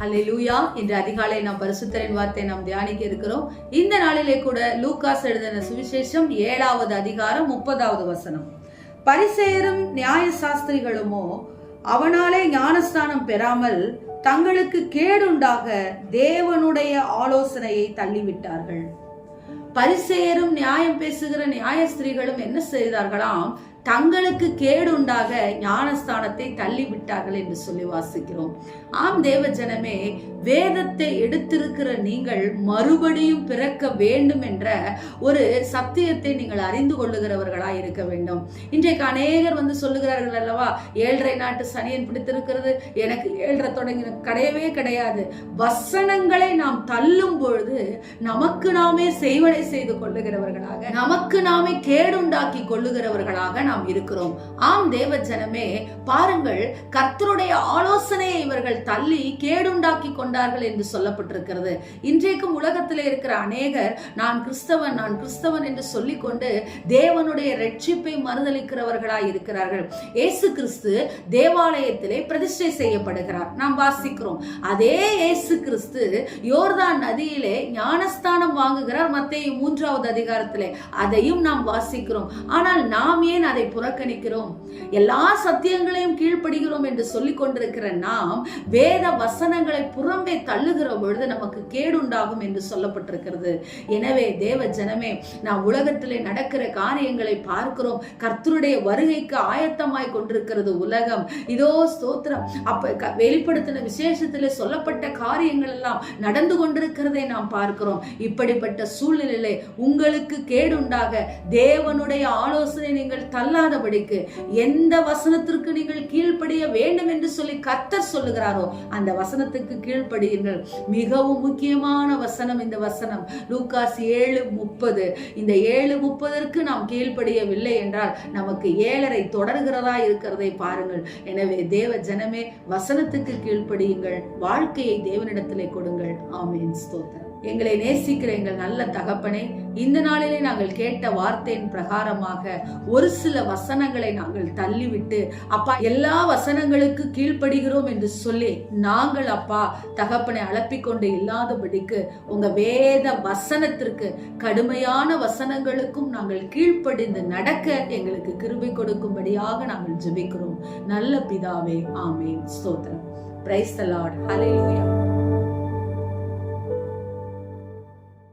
ஹalleluya. இன்று அதிகாலை நாம் பரிசுத்தரின் வார்த்தை நாம் தியானிக்க இருக்கிறோம். இந்த நாளிலே கூட லூகாஸ் எழுதின சுவிசேஷம் ஏழாவது அதிகாரம் முப்பதாவது வசனம். பரிசெயரும் நியாய சாஸ்திரிகளுமோ அவனாலே ஞானஸ்தானம் பெறாமல் தங்களுக்கு கேடுண்டாக தேவனுடைய ஆலோசனையை தள்ளிவிட்டார்கள். பரிசெயரும் நியாயம் பேசுகிற நியாயஸ்திரிகளும் என்ன செய்தார்களாம்? தங்களுக்கு கேடுண்டாக ஞானஸ்தானத்தை தள்ளிவிட்டார்கள் என்று சொல்லி வாசிக்கிறோம். ஆம் தேவ ஜனமே வேதத்தை எடுத்திருக்கிற நீங்கள் மறுபடியும் பிறக்க வேண்டும் என்ற ஒரு சத்தியத்தை நீங்கள் அறிந்து கொள்ளுகிறவர்களாய் இருக்க வேண்டும். இன்றைக்கு அநேகர் வந்து சொல்லுகிறார்கள் அல்லவா ஏழரை நாட்டு சனியன் பிடித்திருக்கிறது எனக்கு ஏழரை தொடங்கின கிடையவே கிடையாது. வசனங்களை நாம் தள்ளும் பொழுது நமக்கு நாமே செய்வடை செய்து கொள்ளுகிறவர்களாக நமக்கு நாமே கேடுண்டாக்கி கொள்ளுகிறவர்களாக நாம் இருக்கிறோம். ஆம் தேவ ஜனமே பாருங்கள் கர்த்தருடைய ஆலோசனையை இவர்கள் தள்ளி கேடுண்டாக்கி கொண்டார்கள் என்று சொல்லப்பட்டிருக்கிறது. இன்றைக்கும் உலகத்தில் இருக்கிற அநேகர் நான் கிறிஸ்தவன் நான் கிறிஸ்தவன் என்று சொல்லிக்கொண்டு தேவனுடைய ரட்சிப்பை மறுதளிக்கிறவர்களாய் இருக்கிறார்கள். இயேசு கிறிஸ்து தேவாலயத்திலே பிரதிஷ்டை செய்யப்படுகிறார். நாம் வாசிக்கிறோம். அதே இயேசு கிறிஸ்து யோர்தான் நதியிலே ஞானஸ்தானம் வாங்குகிறார். மத்திய மூன்றாவது அதிகாரத்திலே. அதையும் நாம் வாசிக்கிறோம். ஆனால் நாம் ஏன் அதை புறக்கணிக்கிறோம். எல்லா சத்தியங்களையும் கீழ்ப்படுகிறோம் என்று சொல்லிக் கொண்டிருக்கிற நாம் வேத வசனங்களை புறம்பே தள்ளுகிற பொழுது நமக்கு கேடுண்டாகும் என்று சொல்லப்பட்டிருக்கிறது. எனவே தேவ ஜனமே நாம் உலகத்திலே நடக்கிற காரியங்களை பார்க்கிறோம். கர்த்தருடைய வருகைக்கு ஆயத்தமாய் கொண்டிருக்கிறது உலகம். இதோ ஸ்தோத்திரம். அப்ப க- வெளிப்படுத்தின விசேஷத்தில் சொல்லப்பட்ட காரியங்கள் எல்லாம் நடந்து கொண்டிருக்கிறதை நாம் பார்க்கிறோம். இப்படிப்பட்ட சூழ்நிலையிலே உங்களுக்கு கேடுண்டாக தேவனுடைய ஆலோசனை நீங்கள் தள்ளாதபடிக்கு எந்த வசனத்திற்கு நீங்கள் கீழ்ப்படிய வேண்டும் என்று சொல்லி கத்தர் சொல்லுகிறாரோ அந்த வசனத்துக்கு கீழ்ப்படியுங்கள். மிகவும் முக்கியமான வசனம் இந்த வசனம். லூகாஸ் ஏழு முப்பது. இந்த ஏழு முப்பதற்கு நாம் கீழ்ப்படியவில்லை என்றால் நமக்கு ஏழரை தொடர்கிறதா இருக்கிறதை பாருங்கள். எனவே தேவ ஜனமே வசனத்துக்கு கீழ்ப்படியுங்கள். வாழ்க்கையை தேவனிடத்திலே கொடுங்கள். ஆமீன். ஸ்தோத்திரம். எங்களை நேசிக்கிற எங்கள் நல்ல தகப்பனே இந்த நாளிலே நாங்கள் கேட்ட வார்த்தையின் பிரகாரமாக ஒரு சில வசனங்களை நாங்கள் தள்ளிவிட்டு அப்பா எல்லா வசனங்களுக்கு கீழ்ப்படுகிறோம் என்று சொல்லி நாங்கள் அப்பா தகப்பனை அலப்பிக்கொண்டு இல்லாதபடிக்கு உங்க வேத வசனத்திற்கு கடுமையான வசனங்களுக்கும் நாங்கள் கீழ்ப்படிந்து நடக்க எங்களுக்கு கிருபை கொடுக்கும்படியாக நாங்கள் ஜெபிக்கிறோம். நல்ல பிதாவே ஆமேன். ஸ்தோத்திரம். Praise the Lord hallelujah